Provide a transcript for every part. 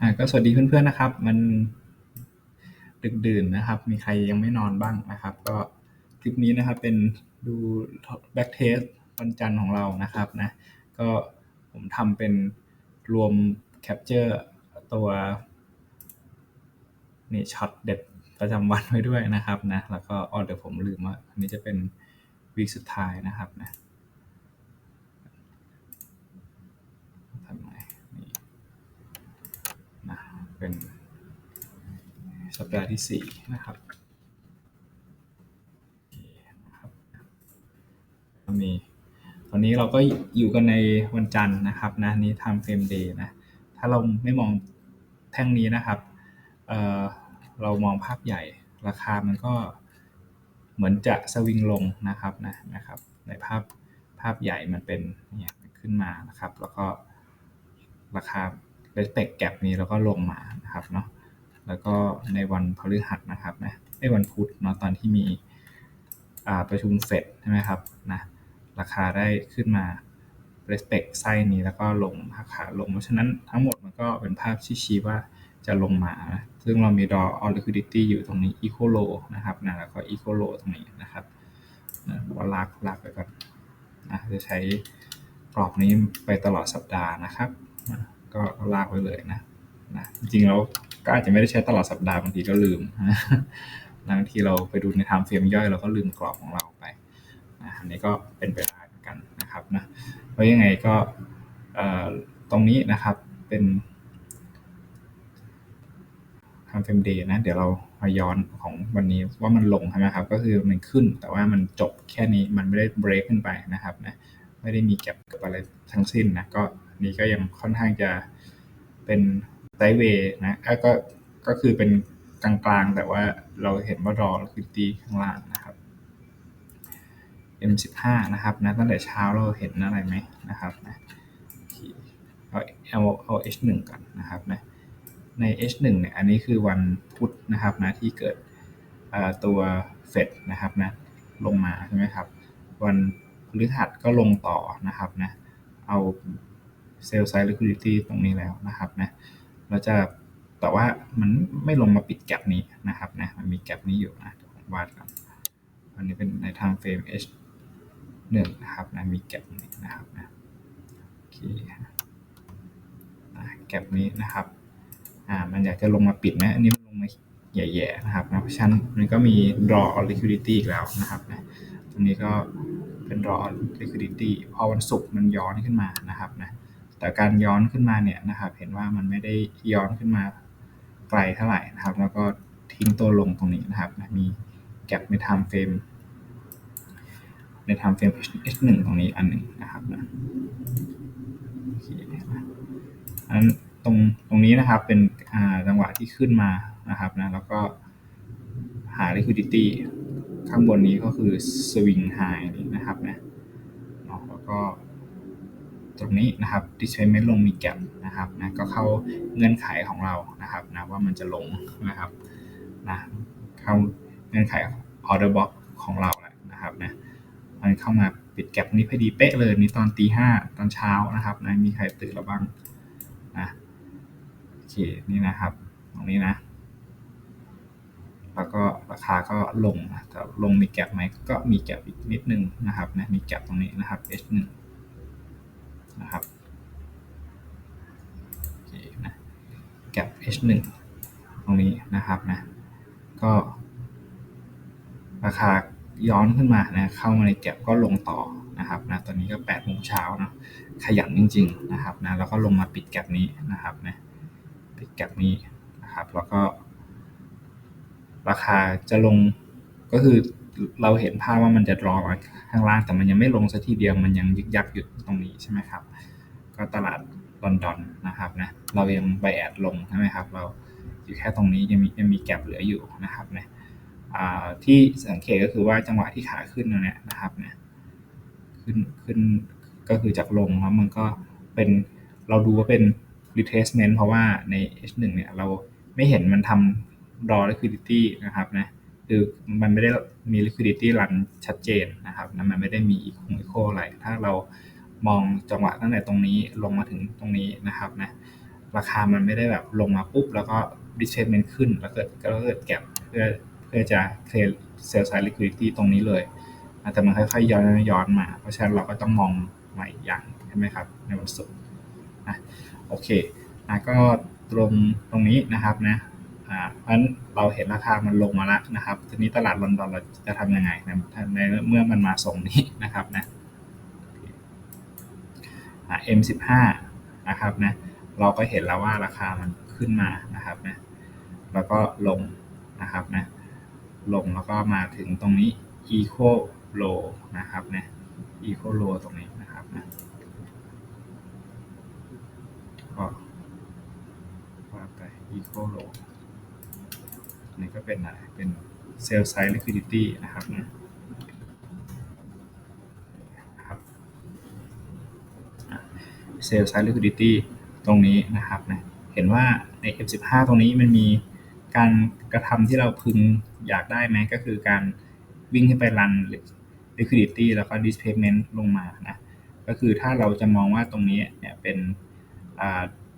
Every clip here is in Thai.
อ่าก็สวัสดีเพื่อนๆนะครับ มันดึกดื่นนะครับ มีใครยังไม่นอนบ้างนะครับ ก็คลิปนี้นะครับเป็นดูแบ็กเทสวันจันทร์ของเรานะครับนะ ก็ผมทำเป็นรวมแคปเจอร์ตัวนี่ช็อตเด็ดประจำวันไว้ด้วยนะครับนะ แล้วก็อ๋อเดี๋ยวผมลืมว่าอันนี้จะเป็นวีคสุดท้ายนะครับนะทำไงนี่นะ เป็นสัปดาห์ที่สี่นะครับโอเคนะครับมีตอนนี้เราก็อยู่กันในวันจันทร์นะครับนะนี่ทำเฟรมเดย์นะ ถ้าเราไม่มองแท่งนี้นะครับเเรามองภาพใหญ่ราคามันก็เหมือนจะสวิงลงนะครับนะนะครับในภาพภาพใหญ่มันเป็นเนี่ยขึ้นมานะครับ แล้วก็ราคา respect gap นี้แล้วก็ลงมานะครับเนาะแล้วก็ในวันพฤหัสนะครับนะในวันพุธเนาะตอนที่มีประชุมเฟดใช่ไหมครับนะราคาได้ขึ้นมา respect ไส้นี้แล้วก็ลงราคาลง เพราะฉะนั้นทั้งหมดมันก็เป็นภาพที่ชี้ว่าจะลงมา ซึ่งเรามี draw on liquidity อยู่ตรงนี้ equal low นะครับนะแล้วก็ equal low ตรงนี้นะครับนะว่าลากลากไปก่อนนะจะใช้กรอบนี้ไปตลอดสัปดาห์นะครับนะ ก็ลากไว้เลยนะนะจริงๆแล้วก็อาจจะไม่ได้ใช้ตลอดสัปดาห์บางทีก็ลืมนะบางทีเราไปดูใน time frame ย่อยเราก็ลืมกรอบของเราไปนะอันนี้ก็เป็นไปได้เหมือนกันนะครับนะเพราะยังไงก็ตรงนี้นะครับเป็น time frame day นะเดี๋ยวเรามาย้อนของวันนี้ว่ามันลงใช่ไหมครับ ก็คือมันขึ้นแต่ว่ามันจบแค่นี้มันไม่ได้ break ขึ้นไปนะครับนะไม่ได้มีแก็บกับอะไรทั้งสิ้นนะก็ นี้ก็ยังค่อนข้างจะเป็นไซเวย์นะก็ก็คือเป็นกลางๆ แต่ว่าเราเห็นว่ารอคือตีข้างล่างนะครับ M15 นะครับนะตั้งแต่เช้าเราเห็นอะไรไหมนะครับนะเอาเอาเอา H1 ก่อนนะครับนะใน H1 เนี่ยอันนี้คือวันพุธนะครับนะที่เกิดตัวเฟดนะครับนะลงมาใช่ไหมครับ วันพฤหัสก็ลงต่อนะครับนะเอา เซลล์ไซด์ลิควิดิตี้ตรงนี้แล้วนะครับนะเราจะแต่ว่ามันไม่ลงมาปิดแกลบนี้นะครับนะมันมีแกลบนี้อยู่นะเดี๋ยวผมวาดก่อนอันนี้เป็นในทางเฟรม H 1นะครับนะมีแกลบนี้นะครับนะโอเคแกลบนี้นะครับอ่ามันอยากจะลงมาปิดนะอันนี้มันลงมาแย่ๆนะครับนะเพราะฉะนั้นมันก็มี draw on liquidity อีกแล้วนะครับนะตรงนี้ก็เป็น draw on liquidity พอวันศุกร์มันย้อนขึ้นมานะครับนะ แต่การย้อนขึ้นมาเนี่ยนะครับ เห็นว่ามันไม่ได้ย้อนขึ้นมาไกลเท่าไหร่นะครับ แล้วก็ทิ้งตัวลงตรงนี้นะครับ มีแกลบใน time frame ใน time frame H1 ตรงนี้อันหนึ่งนะครับนะอันตรงตรงนี้นะครับเป็นจังหวะที่ขึ้นมานะครับนะแล้วก็หา liquidity ข้างบนนี้ก็คือ swing high นี้นะครับนะแล้วก็ ตรงนี้นะครับ displacement ลงมีแกลนะครับนะก็เข้าเงื่อนไขของเรานะครับนะว่ามันจะลงนะครับนะเข้าเงื่อนไข order box ของเราแหละนะครับนะมันเข้ามาปิดแกลนี้พอดีเป๊ะเลยนี่ตอนตีห้าตอนเช้านะครับนะมีใครตื่นหรือบ้างนะโอเคนี่นะครับ ตรงนี้นะ แล้วก็ราคาก็ลงนะแต่ลงมีแกลบไหมก็มีแกลบอีกนิดนึงนะครับนะมีแกลบตรงนี้นะครับ H1 นะครับนะแกลบ H1 ตรงนี้นะครับนะก็ราคาย้อนขึ้นมานะเข้ามาในแก็บก็ลงต่อนะครับนะตอนนี้ก็8โมงเช้านะขยันจริง ๆนะครับนะแล้วก็ลงมาปิดแก็บนี้นะครับนะปิดแก็บนี้นะครับแล้วก็ ราคาจะลงก็คือ เราเห็นภาพว่ามันจะรอข้างล่างแต่มันยังไม่ลงสักทีเดียวมันยังยึกยักอยู่ตรงนี้ใช่ไหมครับ ก็ตลาดลอนดอนนะครับนะเรายังไบแอดลงใช่ไหมครับ เราอยู่แค่ตรงนี้ยังมียังมีแก็บเหลืออยู่นะครับนะที่สังเกตก็คือว่าจังหวะที่ขาขึ้นเนี่ยนะครับเนี่ยขึ้นขึ้นก็คือจากลงแล้วมันก็เป็นเราดูว่าเป็น retracement เพราะว่าใน H1 เนี่ยเราไม่เห็นมันทำ draw liquidity นะครับนะ คือมันไม่ได้มี liquidity run ชัดเจนนะครับนะมันไม่ได้มีอีกคงอีโคอะไร ถ้าเรามองจังหวะตั้งแต่ตรงนี้ลงมาถึงตรงนี้นะครับนะราคามันไม่ได้แบบลงมาปุ๊บ แล้วก็ displacement ขึ้น แล้วเกิดก็เกิดแก็บเพื่อเพื่อจะเคลียร์ sell side liquidity ตรงนี้เลยแต่มันค่อยๆย้อนย้อนมา เพราะฉะนั้นเราก็ต้องมองใหม่อย่างใช่ไหมครับ ในวันศุกร์นะโอเคนะก็ตรงตรงนี้นะครับนะ เพราะฉะนั้นเราเห็นราคามันลงมาแล้วนะครับ ทีนี้ตลาดลอนดอนเราจะทำยังไงในเมื่อมันมาส่งนี้นะครับนะ M15 นะครับนะเราก็เห็นแล้วว่าราคามันขึ้นมานะครับนะแล้วก็ลงนะครับนะลงแล้วก็มาถึงตรงนี้ eco low นะครับนะ eco low ตรงนี้นะครับนะก็ว่าไป eco low นี่ก็เป็นอะไรเป็น sell side liquidity นะครับนะเซลล์ไซด์ลิควิดิตี้ตรงนี้นะครับนะเห็นว่าใน F15 ตรงนี้มันมีการกระทำที่เราพึงอยากได้ไหมก็คือการวิ่งขึ้นไปรัน liquidity แล้วก็ displacement ลงมานะก็คือถ้าเราจะมองว่าตรงนี้เนี่ยเป็น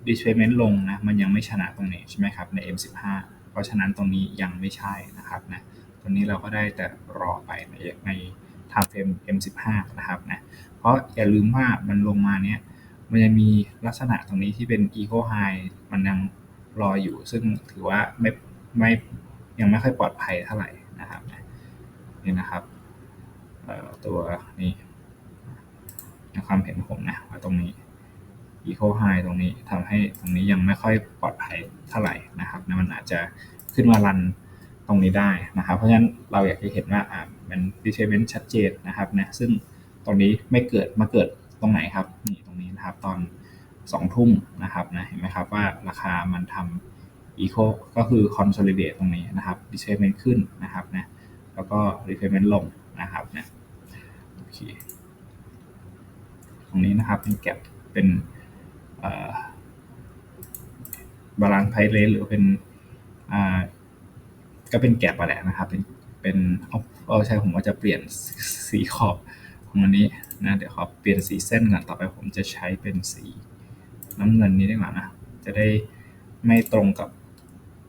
displacement ลงนะมันยังไม่ชนะตรงนี้ใช่ไหมครับใน M15 เพราะฉะนั้นตรงนี้ยังไม่ใช่นะครับนะตรงนี้เราก็ได้แต่รอไปในใน time frame M15 นะครับนะเพราะอย่าลืมว่ามันลงมาเนี้ยมันจะมีลักษณะตรงนี้ที่เป็น eco high มันยังรออยู่ ซึ่งถือว่าไม่ไม่ยังไม่ค่อยปลอดภัยเท่าไหร่นะครับนี่นะครับตัวนี้ในความเห็นผมนะว่าตรงนี้ eco high ตรงนี้ทำให้ตรงนี้ยังไม่ค่อยปลอดภัยเท่าไหร่นะครับมันอาจจะขึ้นมารันตรงนี้ได้นะครับ เพราะฉะนั้นเราอยากจะเห็นว่าอ่ามัน displacement ชัดเจนนะครับนะซึ่งตรงนี้ไม่เกิดมาเกิดตรงไหนครับนี่ตรงนี้นะครับตอน2ทุ่มนะครับนะเห็นไหมครับว่าราคามันทำ eco ก็คือ consolidate ตรงนี้นะครับ displacement ขึ้นนะครับนะแล้วก็ repayment ลงนะครับนะโอเคตรงนี้นะครับเป็นแก็บเป็น บาลานซ์ไพเรหรือเป็นก็เป็นแก็บอะแหละนะครับ เป็นเป็นเอาใช่ผมว่าจะเปลี่ยนสีขอบของอันนี้นะเดี๋ยวขอเปลี่ยนสีเส้นก่อนต่อไปผมจะใช้เป็นสีน้ำเงินนี้ดีกว่านะ จะได้ไม่ตรงกับ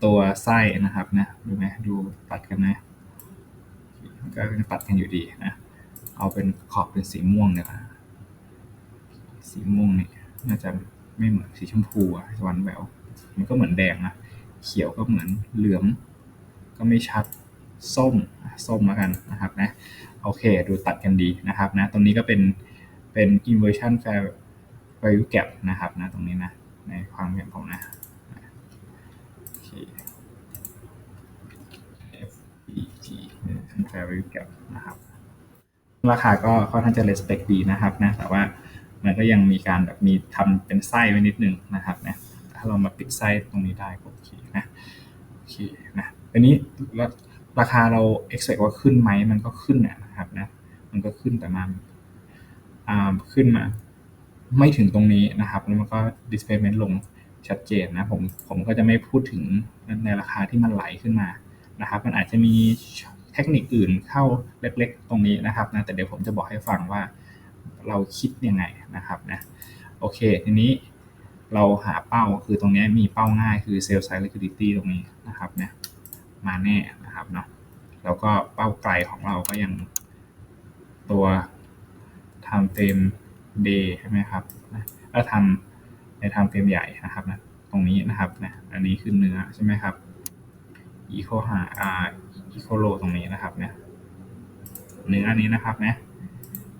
ตัวไส้นะครับนะดูไหมดูตัดกันนะก็ตัดกันอยู่ดีนะ เอาเป็นขอบเป็นสีม่วงเนี่ยสีม่วงนี่น่าจะ ไม่เหมือนสีชมพูอะหวานแหววมันก็เหมือนแดงนะเขียวก็เหมือนเหลืองก็ไม่ชัดส้มส้มแล้วกันนะครับนะโอเคดูตัดกันดีนะครับนะตรงนี้ก็เป็นเป็น inversion fair value gap นะครับนะตรงนี้นะในความเห็นผมนะโอเค FEG fair value gap นะครับราคาก็ค่อนข้างจะ respect ดีนะครับนะแต่ว่า มันก็ยังมีการแบบมีทำเป็นไส้ไว้นิดนึงนะครับนะถ้าเรามาปิดไส้ตรงนี้ได้ก็โอเคนะโอเคนะอันนี้ราคาเรา expect ว่าขึ้นไหมมันก็ขึ้นนะครับนะมันก็ขึ้นแต่มันขึ้นมา ไม่ถึงตรงนี้นะครับแล้วมันก็ displacement ลงชัดเจนนะผมผมก็จะไม่พูดถึงในราคาที่มันไหลขึ้นมานะครับ มันอาจจะมีเทคนิคอื่นเข้าเล็กๆ ตรงนี้นะครับนะแต่เดี๋ยวผมจะบอกให้ฟังว่า เราคิดยังไงนะครับนะโอเค ทีนี้เราหาเป้าคือตรงนี้มีเป้าง่ายคือ sell side liquidity ตรงนี้นะครับนะมาแน่นะครับเนาะแล้วก็เป้าไกลของเราก็ยังตัว time frame day ใช่ไหมครับนะถ้าทำใน time frame ใหญ่นะครับนะตรงนี้นะครับนะอันนี้คือเนื้อใช่ไหมครับ eco high r eco low ตรงนี้นะครับเนี่ยเนื้ออันี้นะครับนะ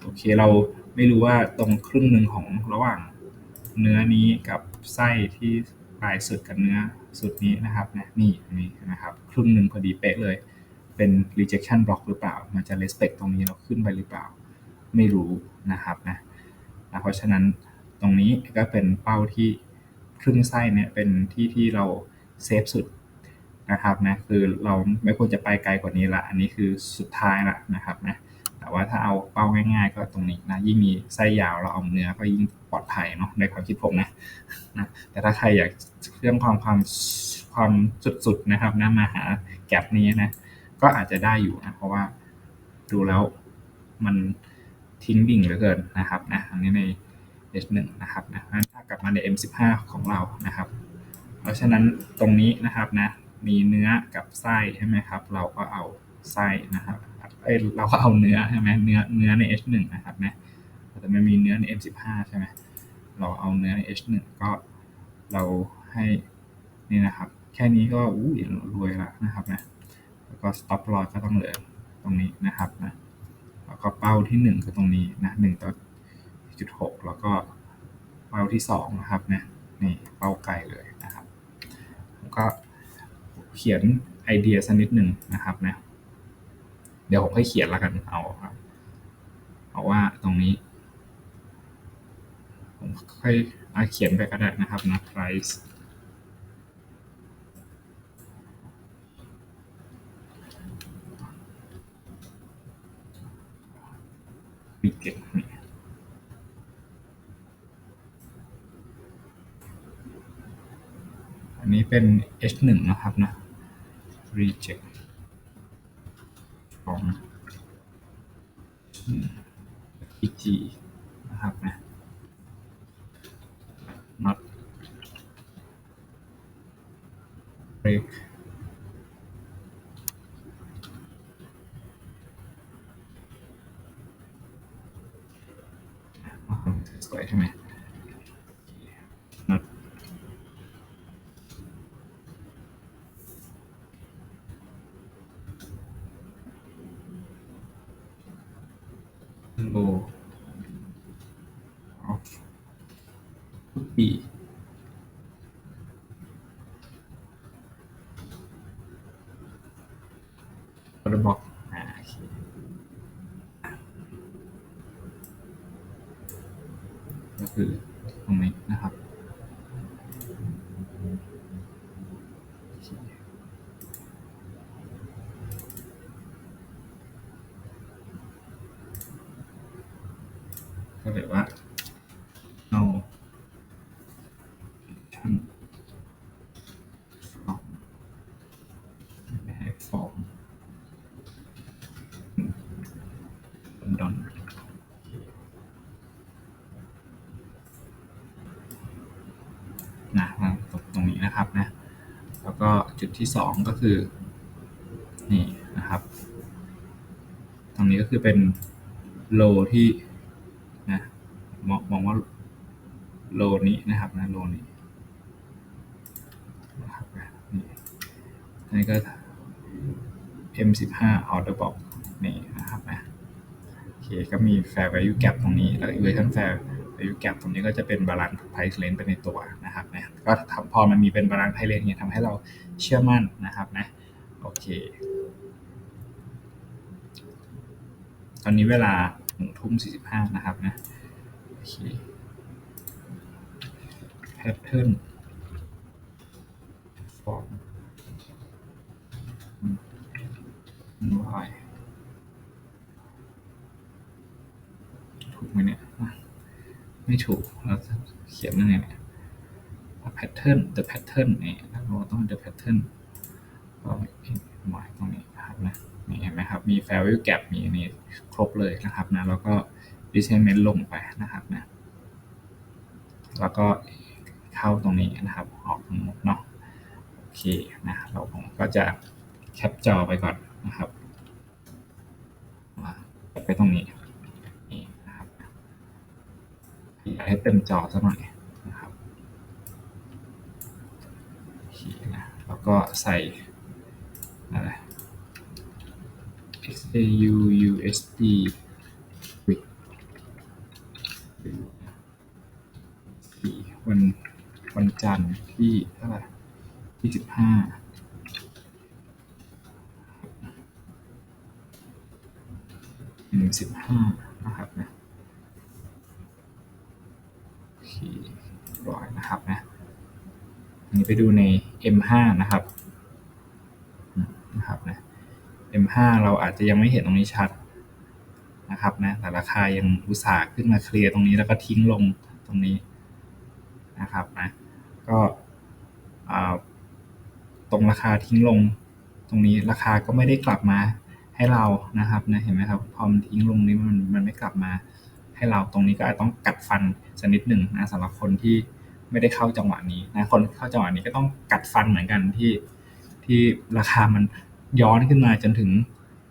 โอเคเราไม่รู้ว่าตรงครึ่งหนึ่งของระหว่างเนื้อนี้กับไส้ที่ปลายสุดกับเนื้อสุดนี้นะครับนะนี่นี่นะครับครึ่งหนึ่งพอดีเป๊ะเลย เป็น rejection block หรือเปล่า มันจะ respect ตรงนี้เราขึ้นไปหรือเปล่า ไม่รู้นะครับนะนะเพราะฉะนั้นตรงนี้ก็เป็นเป้าที่ครึ่งไส้เนี่ยเป็นที่ที่เราเซฟสุดนะครับนะคือเราไม่ควรจะไปไกลกว่านี้ละ อันนี้คือสุดท้ายละนะครับนะ แต่ว่าถ้าเอาเป้าง่าย ๆ ก็ตรงนี้นะยิ่งมีไส้ยาวเราเอาเนื้อก็ยิ่งปลอดภัยเนาะในความคิดผมนะนะแต่ถ้าใครอยากเรื่องความความความสุดๆนะครับนะมาหาแกลบนี้นะก็อาจจะได้อยู่นะเพราะว่าดูแล้วมันทิ้งดิ่งเหลือเกินนะครับนะอันนี้ใน H1 นะครับนะถ้ากลับมาใน M15 ของเรานะครับ เพราะฉะนั้นตรงนี้นะครับนะมีเนื้อกับไส้ใช่ไหมครับ เราก็เอาไส้นะครับ เอ้เราก็เอาเนื้อใช่ไหมเนื้อเนื้อใน H1 นะครับนะแต่มันมีเนื้อใน M15 ใช่ไหมเราเอาเนื้อใน H1 ก็เราให้นี่นะครับ แค่นี้ก็อู้ยรวยละนะครับนะแล้วก็ stop loss ก็ต้องเหลือตรงนี้นะครับนะแล้วก็เป้าที่ 1 คือตรงนี้นะ1ต่อจุด6แล้วก็เป้าที่2นะครับนะนี่เป้าไกลเลยนะครับผมก็เขียนไอเดียสักนิดหนึ่งนะครับนะ ดี๋ยวผมให้เขียนแล้วกันเอาครับเอาว่าตรงนี้ ผมค่อยเอาเขียนไปก็ได้นะครับนะ price มีเก็บอันนี้เป็น H1 นะครับนะ reject ของ PG นะครับนะ not break สวยใช่ไหม not low of B กระบอกอ่าโอเค ก็คือตรงนี้นะครับโอเคก็เลยว่าเอาทั้งสองไม่ให้ฟอร์มดอนนะวางตรงตรงนี้นะครับนะ แล้วก็จุด ที่สองก็คือนี่นะครับ ตรงนี้ก็คือเป็นโลที่นะมองมองว่าโลนี้นะครับนะโลนี้นะครับนี่นนี้ก็ M15 order box นี่นะครับนะโอเคก็มี fair value gap ตรงนี้แล้ว evaluation fair value gap ตรงนี้ก็จะเป็น balance price range ไปในตัวนะครับนะก็ทำพอมันมีเป็น balance price range เนี่ยทำให้เราเชื่อมั่นนะครับนะโอเค ตอนนี้เวลาหนึ่งทุ่มสี่สิบห้านะครับนะโอเค pattern form y ถูกไหมเนี่ย ไม่ถูกเราเขียนยังไง pattern the pattern เนี่ยเราต้อง the pattern ก็หมายตรงนี้นะครับนะนี่เห็นไหมครับ มี value gap มีนี่ครบเลยนะครับนะ แล้วก็ discernment ลงไปนะครับนะ แล้วก็เข้าตรงนี้นะครับ ออกทั้งหมดเนาะโอเคนะเราผมก็จะแคปจอไปก่อนนะครับ ไปตรงนี้ เต็มจอสักหน่อยนะครับนะแล้วก็ใส่อะไร XAU USD วิวันวันจันทร์ที่เท่าไหร่ที่สิบห้าหนึ่งสิบห้านะครับนะโอเคร้อย นะครับนะอันนี้ไปดูใน M5 นะครับนะครับนะ M5 เราอาจจะยังไม่เห็นตรงนี้ชัดนะครับนะแต่ราคายังอุตส่าห์ขึ้นมาเคลียร์ตรงนี้แล้วก็ทิ้งลงตรงนี้นะครับนะก็ตรงราคาทิ้งลงตรงนี้ราคาก็ไม่ได้กลับมาให้เรานะครับนะเห็นไหมครับพอมันทิ้งลงนี้มันมันไม่กลับมาให้ให้เราตรงนี้ก็อาจต้องกัดฟันสักนิดหนึ่งนะสำหรับคนที่ ไม่ได้เข้าจังหวะนี้นะคนเข้าจังหวะนี้ก็ต้องกัดฟันเหมือนกันที่ที่ราคามันย้อนขึ้นมาจนถึง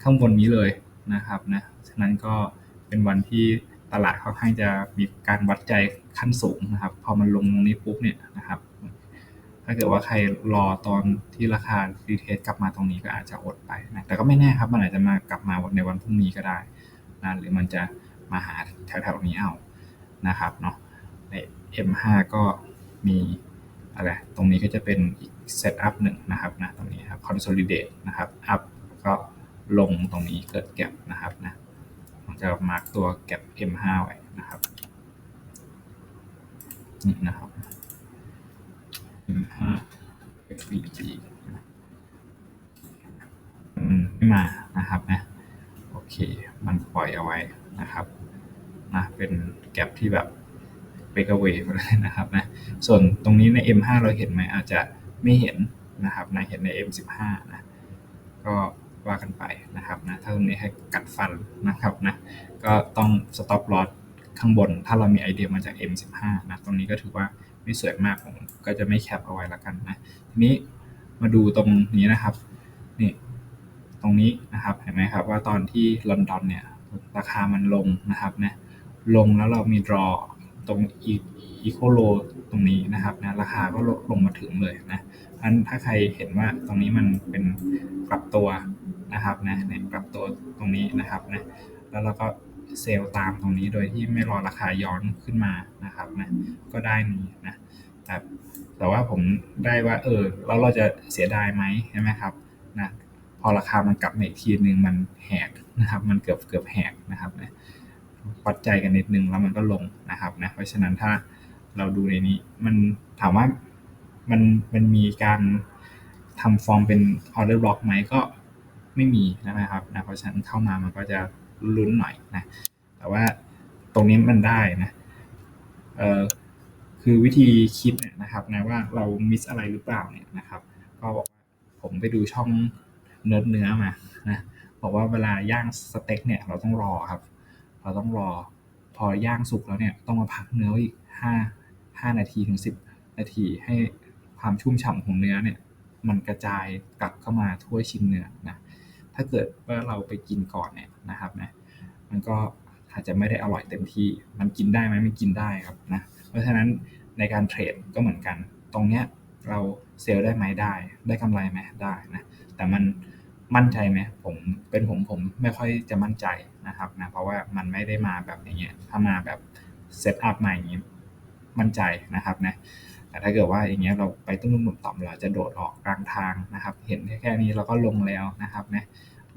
ข้างบนนี้เลยนะครับนะฉะนั้นก็เป็นวันที่ตลาดค่อนข้างจะมีการวัดใจขั้นสูงนะครับ พอมันลงตรงนี้ปุ๊บเนี่ยนะครับ ถ้าเกิดว่าใครรอตอนที่ราคารีเทสกลับมาตรงนี้ก็อาจจะอดไปนะแต่ก็ไม่แน่ครับมันอาจจะมากลับมาในวันพรุ่งนี้ก็ได้นะหรือมันจะมาหาแถวๆนี้เอานะครับเนาะใน M5 ก็ มีอะไรตรงนี้ก็จะเป็นอีกเซตอัพหนึ่งนะครับนะตรงนี้ครับ consolidate นะครับ up ก็ลงตรงนี้เกิดแก็บนะครับนะผมจะมาร์กตัวแก็บ M5 ไว้นะครับนี่นะครับ M5 XBG มไม่มานะครับนะโอเค มันปล่อยเอาไว้นะครับนะเป็นแก็บที่แบบ เบรกเวย์เลยนะครับนะส่วนตรงนี้ใน M5 เราเห็นไหมอาจจะไม่เห็นนะครับนะเห็นใน M15 นะก็ว่ากันไปนะครับนะถ้าตรงนี้ให้กัดฟันนะครับนะก็ต้อง stop loss ข้างบน ถ้าเรามีไอเดียมาจาก M15 นะตรงนี้ก็ถือว่าไม่สวยมากผมก็จะไม่แคปเอาไว้ล้วกันนะทีนี้มาดูตรงนี้นะครับนี่ตรงนี้นะครับเห็นไหมครับว่าตอนที่ลอนดอนเนี่ยราคามันลงนะครับนะลงแล้วเรามีดรอ ตรงอีโคโลตรงนี้นะครับนะราคาก็ลดลงมาถึงเลยนะอันถ้าใครเห็นว่าตรงนี้มันเป็นกลับตัวนะครับนะเนี่ยกลับตัวตรงนี้นะครับนะแล้วเราก็เซลล์ตามตรงนี้โดยที่ไม่รอราคาย้อนขึ้นมานะครับนะก็ได้นี้นะแต่แต่ว่าผมได้ว่าเออแล้วเราจะเสียดายไหมใช่ไหมครับนะพอราคามันกลับมาอีกทีนึงมันแหกนะครับ มันเกือบเกือบแหกนะครับนะ วัดใจกันนิดนึงแล้วมันก็ลงนะครับนะเพราะฉะนั้นถ้าเราดูในนี้ มันถามว่ามันมันมีการทำฟอร์มเป็นออเดอร์บล็อกไหมก็ไม่มีนะครับนะเพราะฉะนั้นเข้ามามันก็จะลุ้นหน่อยนะแต่ว่าตรงนี้มันได้นะเอ่อคือวิธีคิดเนี่ยนะครับนะว่าเรามิสอะไรหรือเปล่าเนี่ยนะครับก็บอกว่าผมไปดูช่องเนื้อเนื้อมานะบอกว่าเวลาย่างสเต็กเนี่ยเราต้องรอครับ เราต้องรอ พอย่างสุกแล้วเนี่ยต้องมาพักเนื้ออีกห้าห้านาทีถึงสิบนาทีให้ความชุ่มฉ่ำของเนื้อเนี่ยมันกระจายกลับเข้ามาทั่วชิ้นเนื้อนะถ้าเกิดว่าเราไปกินก่อนเนี่ยนะครับนะมันก็อาจจะไม่ได้อร่อยเต็มที่ มันกินได้ไหมไม่กินได้ครับนะเพราะฉะนั้นในการเทรดก็เหมือนกัน ตรงเนี้ยเราเซลล์ได้ไหมได้ ได้กำไรไหมได้นะแต่มัน มั่นใจไหมผมเป็นผมผมไม่ค่อยจะมั่นใจนะครับนะเพราะว่ามันไม่ได้มาแบบอย่างเงี้ยถ้ามาแบบเซตอัพมาอย่างงี้มั่นใจนะครับนะแต่ถ้าเกิดว่าอย่างเงี้ยเราไปตุ้มนุ่มต่อมเราจะโดดออกกลางทางนะครับ เห็นแค่นี้เราก็ลงแล้วนะครับนะ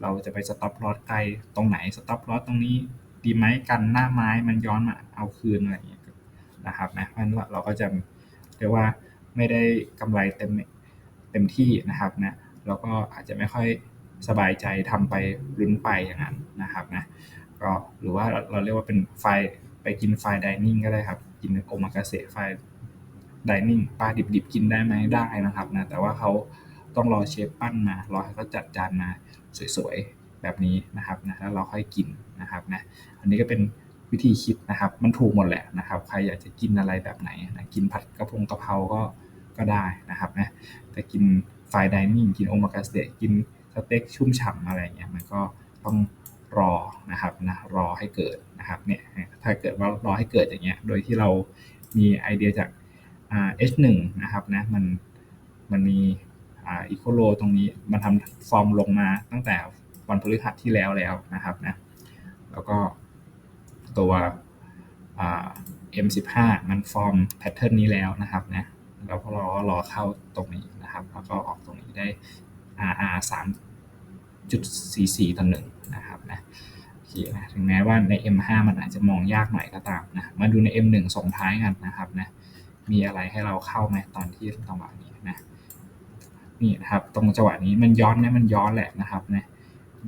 เราจะไปสต็อปลอสไกลตรงไหนสต็อปลอสตรงนี้ดีไหมกันหน้าไม้มันย้อนมาเอาคืนอะไรอย่างเงี้ยนะครับนะเพราะฉะนั้นเราก็จะเรียกว่าไม่ได้กำไรเต็มเต็มที่นะครับนะแล้วก็อาจจะไม่ค่อย สบายใจทำไปลุ้นไปอย่างนั้นนะครับนะก็หรือว่าเราเรียกว่าเป็นไฟไปกินไฟดิเนิ่งก็ได้ครับ กินโอมากาเสะไฟดิเนิ่งปลาดิบๆ กินได้ไหมได้นะครับนะแต่ว่าเขาต้องรอเชฟปั้นมารอให้เขาจัดจานมาสวยๆ แบบนี้นะครับนะแล้วเราค่อยกินนะครับนะอันนี้ก็เป็นวิธีคิดนะครับ มันถูกหมดแหละนะครับ ใครอยากจะกินอะไรแบบไหนนะกินผัดกระพงกะเพราก็ก็ได้นะครับนะแต่กินไฟดิเนิ่งกินโอมากาเสะกิน สเต็กชุ่มฉ่ำอะไรเงี้ยมันก็ต้องรอนะครับนะรอให้เกิดนะครับเนี่ยถ้าเกิดว่ารอให้เกิดอย่างเงี้ยโดยที่เรามีไอเดียจากอ่า H1 นะครับนะมันมันมีอีโคโลตรงนี้มันทำฟอร์มลงมาตั้งแต่วันพฤหัสที่แล้วแล้วนะครับนะแล้วก็ตัวอ่า M15 มันฟอร์มแพทเทิร์นนี้แล้วนะครับนะแล้วพอราก็รอเข้าตรงนี้นะครับ แล้วก็ออกตรงนี้ได้ RR 3.44ต่อหนึ่งนะครับนะนะถึงแม้ว่าใน M5 มันอาจจะมองยากหน่อยก็ตามนะมาดูใน M1 ส่งท้ายกันนะครับนะมีอะไรให้เราเข้าไหมตอนที่จังหวะนี้นะนี่นะครับตรงจังหวะนี้มันย้อนนะมันย้อนแหละนะครับนะ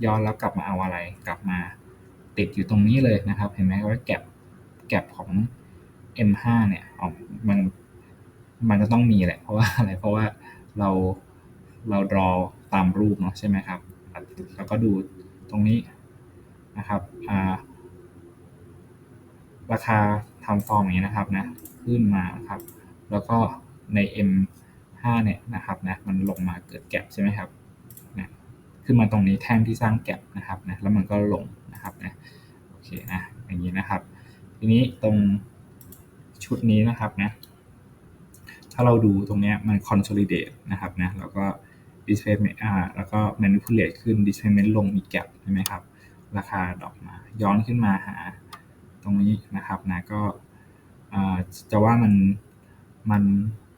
ย้อนแล้วกลับมาเอาอะไรกลับมาติดอยู่ตรงนี้เลยนะครับ เห็นไหมว่าแก็บแก็บของ M5 เนี่ยออกมันมันก็ต้องมีแหละเพราะว่าอะไรเพราะว่าเราเราดรอตามรูปเนาะใช่ไหมครับ แล้วก็ดูตรงนี้นะครับราคาทำฟอร์มอย่างนี้นะครับนะขึ้นมาครับ แล้วก็ใน M5 เนี่ยนะครับนะมันลงมาเกิดแก็บใช่ไหมครับนะขึ้นมาตรงนี้แท่งที่สร้างแก็บนะครับนะแล้วมันก็ลงนะครับนะโอเคนะอย่างนี้นะครับ ทีนี้ตรงชุดนี้นะครับนะถ้าเราดูตรงนี้มัน consolidate นะครับนะแล้วก็ displacement อ่าแล้วก็ manipulate ขึ้น displacement ลงมีแก็บใช่ไหมครับ ราคาดอกมา ย้อนขึ้นมาหาตรงนี้นะครับนะก็จะว่ามันมัน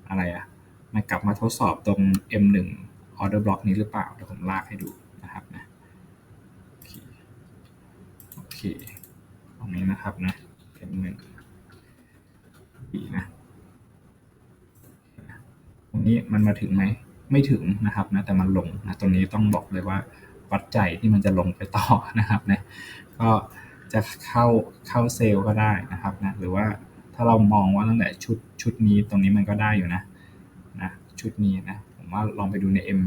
อะไรอะมันกลับมาทดสอบตรง M1 order block นี้หรือเปล่า เดี๋ยวผมลากให้ดูนะครับนะโอเคโอเคตรงนี้นะครับนะ M1 ปีนะ ตรงนี้มันมาถึงไหม ไม่ถึงนะครับนะแต่มันลงนะตรงนี้ต้องบอกเลยว่าวัดใจที่มันจะลงไปต่อนะครับนะก็จะเข้าเข้าเซลล์ก็ได้นะครับนะหรือว่าถ้าเรามองว่าตั้งแต่ชุดชุดนี้ตรงนี้มันก็ได้อยู่นะนะชุดนี้นะผมว่าลองไปดูใน M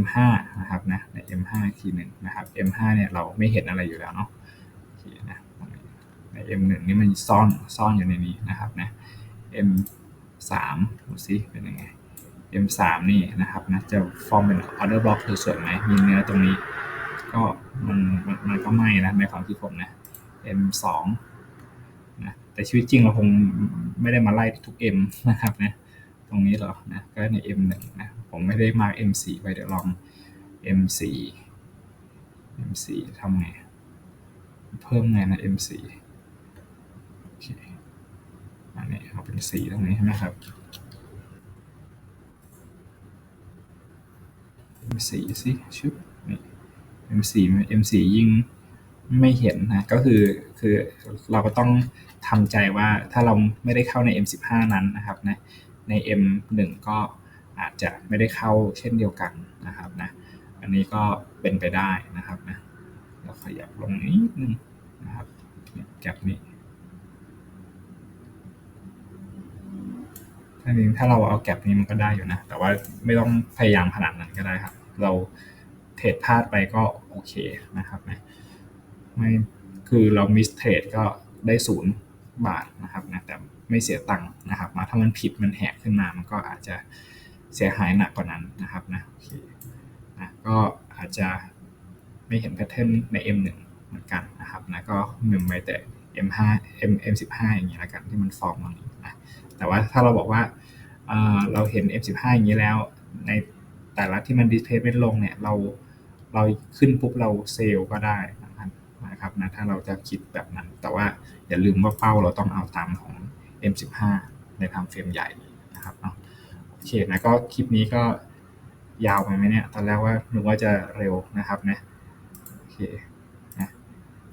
M5 นะครับนะใน M5 ทีหนึ่งนะครับ M5 เนี่ยเราไม่เห็นอะไรอยู่แล้วเนาะนะใน M1 นี่มันซ่อนซ่อนอยู่ในนี้นะครับนะ M3 ดูซิเป็นยังไง M3 นี่นะครับนะจะฟอร์มเป็นออเดอร์บล็อกสวยๆไหมมีเนื้อตรงนี้ ก็มันมันก็ไม่นะในความคิดผมนะ M2 นะแต่ชีวิตจริงเราคงไม่ได้มาไล่ทุก M นะครับนะตรงนี้หรอนะก็ใน M1 นะผมไม่ได้มา M4 ไปเดี๋ยวลอง M4 M4 ทำไง เพิ่มไงนะ M4 โอเคอันนี้เอาเป็นสีตรงนี้ใช่ไหมครับ M4 สิชุบนี่ M4 M4 ยิ่งไม่เห็นนะก็คือคือเราก็ต้องทำใจว่าถ้าเราไม่ได้เข้าใน M15 นั้นนะครับนะใน M1 ก็อาจจะไม่ได้เข้าเช่นเดียวกันนะครับนะอันนี้ก็เป็นไปได้นะครับนะเราขยับลงนิดนึงนะครับแกลบนี้ถ้านี้ถ้าเราเอาแกลบนี้มันก็ได้อยู่นะ แต่ว่าไม่ต้องพยายามขนาดนั้นก็ได้ครับ เราเทรดพลาดไปก็โอเคนะครับนะไม่คือเรามิสเทรดก็ได้ศูนย์บาทนะครับนะแต่ไม่เสียตังค์นะครับมาถ้ามันผิดมันแหกขึ้นมามันก็อาจจะเสียหายหนักกว่านั้นนะครับนะโอเคนะก็อาจจะไม่เห็นแพทเทิร์นใน M1 เหมือนกันนะครับนะก็มึมไปแต่ M5 M M15 อย่างนี้แล้วกันที่มันฟอร์มตรงนี้นะแต่ว่าถ้าเราบอกว่าเราเห็น M15 อย่างนี้แล้วใน แต่ละที่มันดิสเพย์ไม่ลงเนี่ยเราเราขึ้นปุ๊บเราเซลก็ได้นะครับนะถ้าเราจะคิดแบบนั้น แต่ว่าอย่าลืมว่าเป้าเราต้องเอาตามของ M15 ในทำเฟรมใหญ่นะครับเนาะโอเคนะก็คลิปนี้ก็ยาวไปไหมเนี่ย ตอนแรกว่านึกว่าจะเร็วนะครับนะโอเคนะ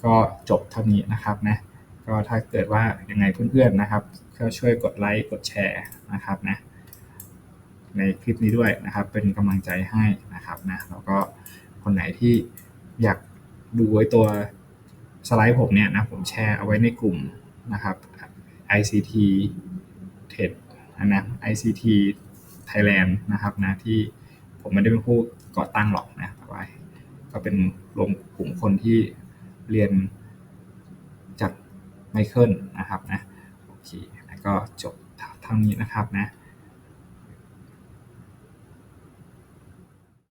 ก็จบเท่านี้นะครับนะก็ถ้าเกิดว่ายังไงเพื่อนๆนะครับก็ช่วยกดไลค์กดแชร์นะครับนะ ในคลิปนี้ด้วยนะครับ เป็นกำลังใจให้นะครับนะแล้วก็คนไหนที่อยากดูไว้ตัวสไลด์ผมเนี่ยนะผมแชร์เอาไว้ในกลุ่มนะครับ ICT TED นะ ICT Thailand นะครับนะที่ผมไม่ได้เป็นผู้ก่อตั้งหรอกนะแต่ว่าก็เป็นรวมกลุ่มคนที่เรียนจากไมเคิลนะครับนะโอเคแล้วก็จบเท่านี้นะครับนะ